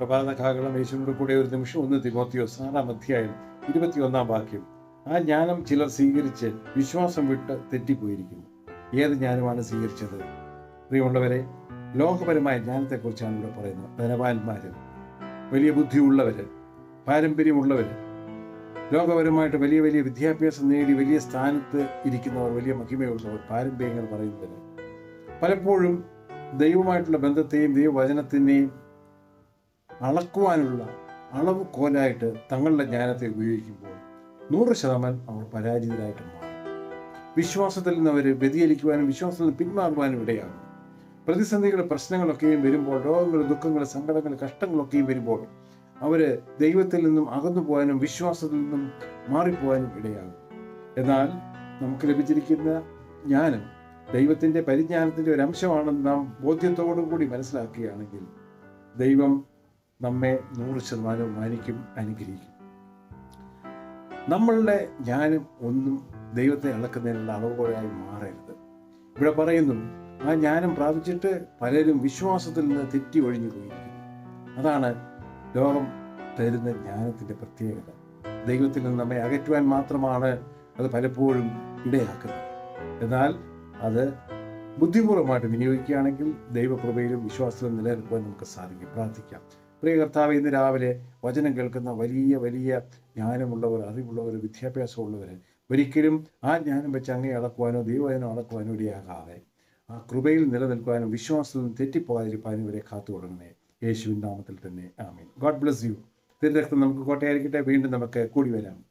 പ്രഭാത യേശുവിനോട് കൂടെ ഒരു നിമിഷം ഒന്ന് തിമോത്തിയോസ് ആറാം അധ്യായം ഇരുപത്തിയൊന്നാം വാക്യം. ആ ജ്ഞാനം ചിലർ സ്വീകരിച്ച് വിശ്വാസം വിട്ട് തെറ്റിപ്പോയിരിക്കുന്നു. ഏത് ജ്ഞാനമാണ് സ്വീകരിച്ചത്? പ്രിയമുള്ളവരെ ലോകപരമായ ജ്ഞാനത്തെക്കുറിച്ചാണ് ഇവിടെ പറയുന്നത്. ധനവാന്മാർ വലിയ ബുദ്ധിയുള്ളവർ പാരമ്പര്യമുള്ളവർ ലോകപരമായിട്ട് വലിയ വലിയ വിദ്യാഭ്യാസം നേടി വലിയ സ്ഥാനത്ത് ഇരിക്കുന്നവർ വലിയ മഹിമയുള്ളവർ പാരമ്പര്യങ്ങൾ പറയുന്നവർ പലപ്പോഴും ദൈവമായിട്ടുള്ള ബന്ധത്തെയും ദൈവവചനത്തിനെയും അളക്കുവാനുള്ള അളവ് കോലായിട്ട് തങ്ങളുടെ ജ്ഞാനത്തെ ഉപയോഗിക്കുമ്പോൾ നൂറ് ശതമാനം അവർ പരാജിതരായിട്ട് മാറും. വിശ്വാസത്തിൽ നിന്ന് അവർ വ്യതിചലിക്കുവാനും വിശ്വാസത്തിൽ നിന്ന് പിന്മാറുവാനും ഇടയാകും. പ്രതിസന്ധികൾ പ്രശ്നങ്ങളൊക്കെയും വരുമ്പോൾ രോഗങ്ങൾ ദുഃഖങ്ങൾ സങ്കടങ്ങൾ കഷ്ടങ്ങളൊക്കെയും വരുമ്പോൾ അവർ ദൈവത്തിൽ നിന്നും അകന്നു പോകാനും വിശ്വാസത്തിൽ നിന്നും മാറിപ്പോകാനും ഇടയാകും. എന്നാൽ നമുക്ക് ലഭിച്ചിരിക്കുന്ന ജ്ഞാനം ദൈവത്തിന്റെ പരിജ്ഞാനത്തിന്റെ ഒരു അംശമാണെന്ന് നാം ബോധ്യത്തോടു കൂടി മനസ്സിലാക്കുകയാണെങ്കിൽ ദൈവം നമ്മെ നൂറ് ശതമാനവും മാനിക്കും അനുഗ്രഹിക്കും. നമ്മളുടെ ഞാനും ഒന്നും ദൈവത്തെ ഇളക്കുന്നതിനുള്ള അളവുകോലായി മാറരുത്. ഇവിടെ പറയുന്നു ആ ജ്ഞാനം പ്രാപിച്ചിട്ട് പലരും വിശ്വാസത്തിൽ നിന്ന് തെറ്റി ഒഴിഞ്ഞു പോയിരിക്കും അതാണ് ലോകം തരുന്ന ജ്ഞാനത്തിന്റെ പ്രത്യേകത. ദൈവത്തിൽ നിന്ന് നമ്മെ അകറ്റുവാൻ മാത്രമാണ് അത് പലപ്പോഴും ഇടയാക്കുന്നത്. എന്നാൽ അത് ബുദ്ധിപൂർവമായിട്ട് വിനിയോഗിക്കുകയാണെങ്കിൽ ദൈവകൃപയിലും വിശ്വാസത്തിലും നിലനിൽക്കുവാൻ നമുക്ക് സാധിക്കും. പ്രാർത്ഥിക്കാം. പ്രിയ കർത്താവ് ഇന്ന് രാവിലെ വചനം കേൾക്കുന്ന വലിയ വലിയ ജ്ഞാനമുള്ളവർ അറിവുള്ളവർ വിദ്യാഭ്യാസമുള്ളവർ ഒരിക്കലും ആ ജ്ഞാനം വെച്ച് അങ്ങേ അളക്കുവാനോ ദൈവവചനം അളക്കുവാനോ ഇടയാകാതെ ആ കൃപയിൽ നിലനിൽക്കുവാനും വിശ്വാസത്തിൽ നിന്ന് തെറ്റിപ്പോകാതിരിക്കാനും ഇവരെ കാത്തു തുടങ്ങണേ യേശുവിൻ നാമത്തിൽ തന്നെ. ആമീൻ. God bless you. തിരുരക്തം നമുക്ക് കോട്ടയായിരിക്കട്ടെ. വീണ്ടും നമുക്ക് കൂടി വരാം.